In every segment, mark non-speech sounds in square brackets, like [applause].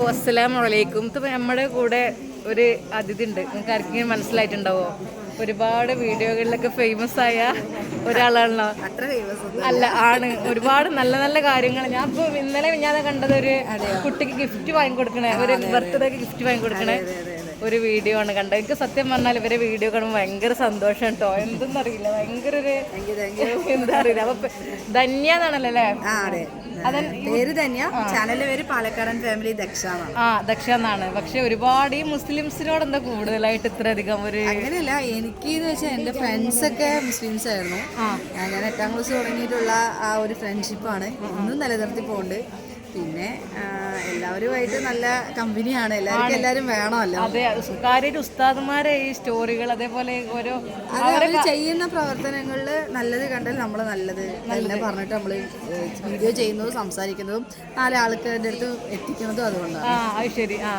അസ്സലാമലൈക്കും ഇപ്പം നമ്മുടെ കൂടെ ഒരു അതിഥി ഉണ്ട് നിങ്ങൾക്ക് ആർക്കെങ്കിലും മനസ്സിലായിട്ടുണ്ടാവോ? ഒരുപാട് വീഡിയോകളിലൊക്കെ ഫേമസ് ആയ ഒരാളാണല്ലോ. അല്ല ആണ്. ഒരുപാട് നല്ല നല്ല കാര്യങ്ങൾ. ഞാൻ ഇപ്പൊ ഇന്നലെ ഞാൻ കണ്ടത് ഒരു കുട്ടിക്ക് ഗിഫ്റ്റ് വാങ്ങിക്കൊടുക്കണേ. ഒരു ബർത്ത്ഡേക്ക് ഗിഫ്റ്റ് വാങ്ങിക്കൊടുക്കണേ. ഒരു വീഡിയോ ആണ് കണ്ടത്. എനിക്ക് സത്യം പറഞ്ഞാൽ ഇവരെ വീഡിയോ കാണുമ്പോൾ ഭയങ്കര സന്തോഷം കേട്ടോ എന്തെന്നറിയില്ല ഭയങ്കര ഒരു എന്താ അറിയില്ല അപ്പൊ ധന്യ എന്നാണല്ലോ അല്ലേ? പേര് ചാനലിന്റെ പേര് പാലക്കാടൻ ഫാമിലി ദക്ഷ എന്നാണ്. ആ ദക്ഷ എന്നാണ്. പക്ഷെ ഒരുപാട് ഈ മുസ്ലിംസിനോട് എന്താ കൂടുതലായിട്ട് ഇത്ര അധികം ഒരു അങ്ങനെയല്ല എനിക്ക് എന്ന് വെച്ചാൽ എന്റെ ഫ്രണ്ട്സ് ഒക്കെ മുസ്ലിംസ് ആയിരുന്നു. ഞാൻ ഞാൻ എട്ടാം ക്ലാസ് തുടങ്ങിയിട്ടുള്ള ആ ഒരു ഫ്രണ്ട്ഷിപ്പാണ് ഇന്നും നിലനിർത്തി പോകുന്നുണ്ട് പിന്നെ എല്ലാവരുമായിട്ട് നല്ല കമ്പനിയാണ്. എല്ലാവർക്കും എല്ലാവരും വേണമല്ലോ. അതെ സ്വകാര്യ ഉസ്താദുമാരെ ഈ സ്റ്റോറികൾ അതേപോലെ ഓരോ അവർ ചെയ്യുന്ന പ്രവർത്തനങ്ങളിൽ നല്ലത് കണ്ടാൽ നമ്മൾ നല്ലത്. നല്ല പറഞ്ഞിട്ട് നമ്മൾ വീഡിയോ ചെയ്യുന്നതും സംസാരിക്കുന്നതും നാല് ആൾക്കാരുടെ അടുത്ത് എത്തിക്കുന്നതും അതുകൊണ്ടാണ്. ആ അത് ശരി. ആ.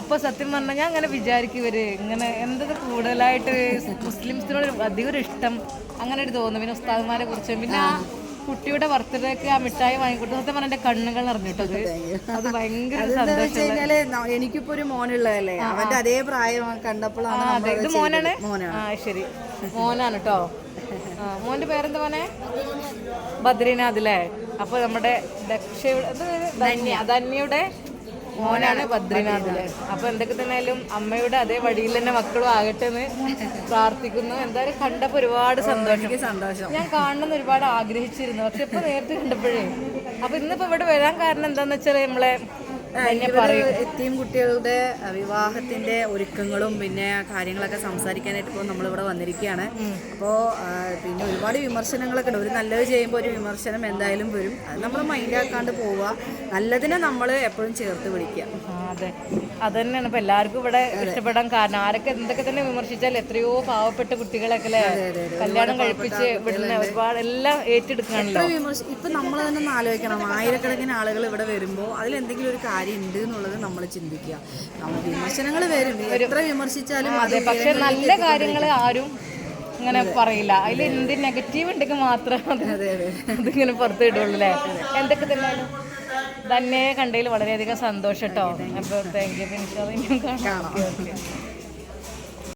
അപ്പൊ സത്യം പറഞ്ഞാൽ ഞാൻ അങ്ങനെ വിചാരിക്കും ഇവർ ഇങ്ങനെ എന്തത് കൂടുതലായിട്ട് മുസ്ലിംസിനോട് അധികം ഒരു ഇഷ്ടം അങ്ങനെ ഒരു തോന്നുന്നു പിന്നെ ഉസ്താദുമാരെ കുറിച്ച്. പിന്നെ കുട്ടിയുടെ ബർത്ത്ഡേക്ക് ആ മിഠായി വാങ്ങിക്കൊടുത്തു സത്യം പറഞ്ഞ കണ്ണുകൾ നിറഞ്ഞിട്ടത്. [laughs] അത് ഭയങ്കര എനിക്കിപ്പോ ഒരു മോനുള്ളതല്ലേ? അവന്റെ അതേ പ്രായം കണ്ടപ്പോഴാണ് ഇത് മോനാണ്? ആ ശരി. മോനാണ് കേട്ടോ മോന്റെ പേരെന്താ മോനെ? ബദ്രീനാഥ് അല്ലേ അപ്പൊ നമ്മുടെ ദക്ഷയുടെ? ധന്യ ധന്യയുടെ മോനാണ് ബദ്രീനാഥ് അല്ലേ അപ്പൊ എന്തൊക്കെ തന്നെയാലും അമ്മയുടെ അതേ വഴിയിൽ തന്നെ മക്കളും ആകട്ടെ എന്ന് പ്രാർത്ഥിക്കുന്നു. എന്തായാലും കണ്ടപ്പോ ഒരുപാട് സന്തോഷം. സന്തോഷം. ഞാൻ കാണണമെന്ന് ഒരുപാട് ആഗ്രഹിച്ചിരുന്നു. പക്ഷെ ഇപ്പൊ നേരത്തെ കണ്ടപ്പോഴേ അപ്പൊ ഇന്നിപ്പോ ഇവിടെ വരാൻ കാരണം എന്താന്ന് വെച്ചാൽ നമ്മളെ എത്തിയും കുട്ടികളുടെ വിവാഹത്തിന്റെ ഒരുക്കങ്ങളും പിന്നെ കാര്യങ്ങളൊക്കെ സംസാരിക്കാനായിട്ട് ഇപ്പോൾ നമ്മളിവിടെ വന്നിരിക്കുകയാണ്. അപ്പോൾ പിന്നെ ഒരുപാട് വിമർശനങ്ങളൊക്കെ ഉണ്ട്. ഒരു നല്ലത് ചെയ്യുമ്പോൾ ഒരു വിമർശനം എന്തായാലും വരും. അത് നമ്മൾ മൈൻഡാക്കാണ്ട് പോവുക. നല്ലതിനെ നമ്മൾ എപ്പോഴും ചേർത്ത് പിടിക്കുക. അതെ അത്. തന്നെയാണ് ഇപ്പൊ എല്ലാവർക്കും ഇവിടെ ഇഷ്ടപ്പെടാൻ കാരണം. ആരൊക്കെ എന്തൊക്കെ തന്നെ വിമർശിച്ചാൽ എത്രയോ പാവപ്പെട്ട കുട്ടികളൊക്കെ അല്ലേ? കല്യാണം കഴിപ്പിച്ച് വിടുന്ന ഒരുപാട് എല്ലാം ഏറ്റെടുക്കാനുള്ള ഇപ്പൊ ഇപ്പം നമ്മൾ തന്നെ ആലോചിക്കണം. ആയിരക്കണക്കിന് ആളുകൾ ഇവിടെ വരുമ്പോൾ അതിൽ എന്തെങ്കിലും ഒരു കാര്യം ഉണ്ട് എന്നുള്ളത് നമ്മൾ ചിന്തിക്കുക. നമ്മൾ വിമർശനങ്ങൾ വരും. എത്ര വിമർശിച്ചാലും അതെ പക്ഷെ നല്ല കാര്യങ്ങൾ ആരും അങ്ങനെ പറയില്ല. അതിൽ എന്ത് നെഗറ്റീവ് ഉണ്ടെങ്കിൽ മാത്രം അതിങ്ങനെ പുറത്ത് ഇടുള്ളൂ അല്ലേ? എന്തൊക്കെ തന്നെ തന്നെ കണ്ടതിൽ വളരെയധികം സന്തോഷം കേട്ടോ അപ്പോൾ താങ്ക് യു കാണാം.